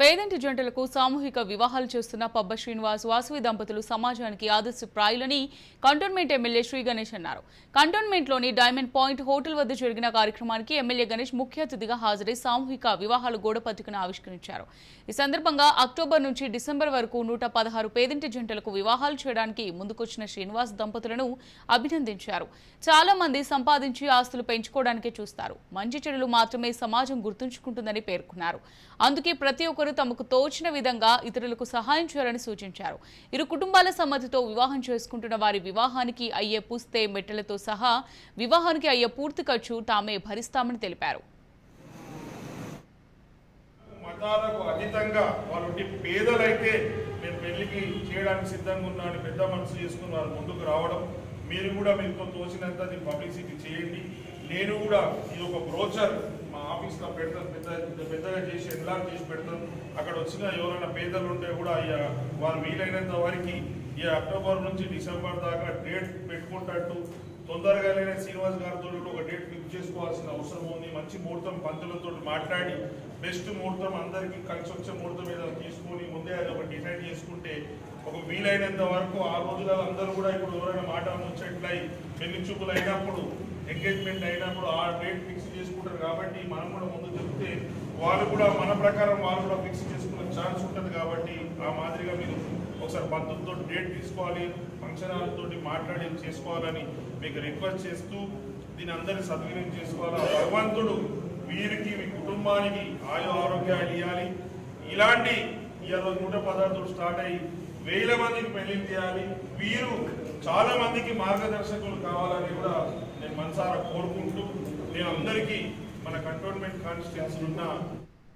పేదంటి జంటలకు సామూహిక వివాహాలు చేస్తున్న పబ్బ శ్రీనివాస్ వాసవి దంపతులు సమాజానికి ఆదర్శ ప్రాయులని కంటోన్మెంట్ ఎమ్మెల్యే శ్రీ గణేష్ అన్నారు. కంటోన్మెంట్లోని డైమండ్ పాయింట్ హోటల్ వద్ద జరిగిన కార్యక్రమానికి ఎమ్మెల్యే గణేష్ ముఖ్య అతిథిగా హాజరై సామూహిక వివాహాల గోడ పత్రికను ఆవిష్కరించారు. ఈ సందర్భంగా అక్టోబర్ నుంచి డిసెంబర్ వరకు నూట పదహారు పేదింటి జంటలకు వివాహాలు చేయడానికి ముందుకొచ్చిన శ్రీనివాస్ దంపతులను అభినందించారు. చాలా మంది సంపాదించి ఆస్తులు పెంచుకోవడానికే చూస్తారు. మంచి చెడులు మాత్రమే సమాజం గుర్తుంచుకుంటుందని పేర్కొన్నారు. అందుకే ప్రతి ఒక్కరు తమకు తోచిన విధంగా ఇతరులకు సహాయం చేయాలని సూచించారు. ఇరు కుటుంబాల సమ్మతితో వివాహం చేసుకుంటున్న వారి వివాహానికి అయ్యే పుస్తే మెట్టెలతో సహా వివాహానికి అయ్యే పూర్తి ఖర్చు తామే భరిస్తామని తెలిపారు. మతాలకు అతీతంగా వాళ్ళు పేదలైతే నేను పెళ్ళికి చేయడానికి సిద్ధంగా ఉన్నాను పెద్ద మనసు చేసుకున్నారు ముందుకు రావడం మీరు కూడా మీకు తోచినంత పబ్లిసిటీ చేయండి. నేను కూడా ఇది ఒక బ్రోచర్ మా ఆఫీస్లో పెడతాను పెద్ద పెద్దగా చేసి ఎన్లార్ చేసి పెడతాను అక్కడ వచ్చిన ఎవరైనా పేదలు ఉంటే కూడా అయ్యా వారు వీలైనంత వారికి ఈ అక్టోబర్ నుంచి డిసెంబర్ దాకా డేట్ పెట్టుకుంటట్టు తొందరగానే శ్రీనివాస్ గారితో ఒక డేట్ ఫిక్స్ చేసుకోవాల్సిన అవసరం ఉంది. మంచి ముహూర్తం పంతులతో మాట్లాడి బెస్ట్ ముహూర్తం అందరికీ కలిసి వచ్చే ముహూర్తం ఏదైనా తీసుకొని ముందే అది ఒక డిసైడ్ చేసుకుంటే ఒక వీలైనంత వరకు ఆ రోజులలో అందరూ కూడా ఇప్పుడు ఎవరైనా మాట ముచ్చట్లై పెళ్ళి చూపులు అయినప్పుడు ఎంగేజ్మెంట్ అయినప్పుడు ఆ డేట్ ఫిక్స్ చేసుకుంటారు కాబట్టి మనం కూడా ముందు చెప్తే వాళ్ళు కూడా మన ప్రకారం వాళ్ళు కూడా ఫిక్స్ చేసుకునే ఛాన్స్ ఉంటుంది కాబట్టి ఆ మాదిరిగా మీరు ఒకసారి బంధువులతో డేట్ తీసుకోవాలి ఫంక్షన్ హాల్తో మాట్లాడి చేసుకోవాలని మీకు రిక్వెస్ట్ చేస్తూ దీని అందరినీ సద్వినియోగం చేసుకోవాలి? భగవంతుడు వీరికి మీ కుటుంబానికి ఆయు ఆరోగ్యాలు ఇవ్వాలి ఇలాంటి ఈరోజు నూట పదార్థాలు స్టార్ట్ అయ్యి వేల మందికి పెళ్ళిళ్ళు చేయాలి. వీరు చాలా మందికి మార్గదర్శకులు కావాలని కూడా నేను మనసారా కోరుకుంటూ నేను అందరికీ మన కంటోన్మెంట్ కాన్స్టిట్యున్సీ ఉన్న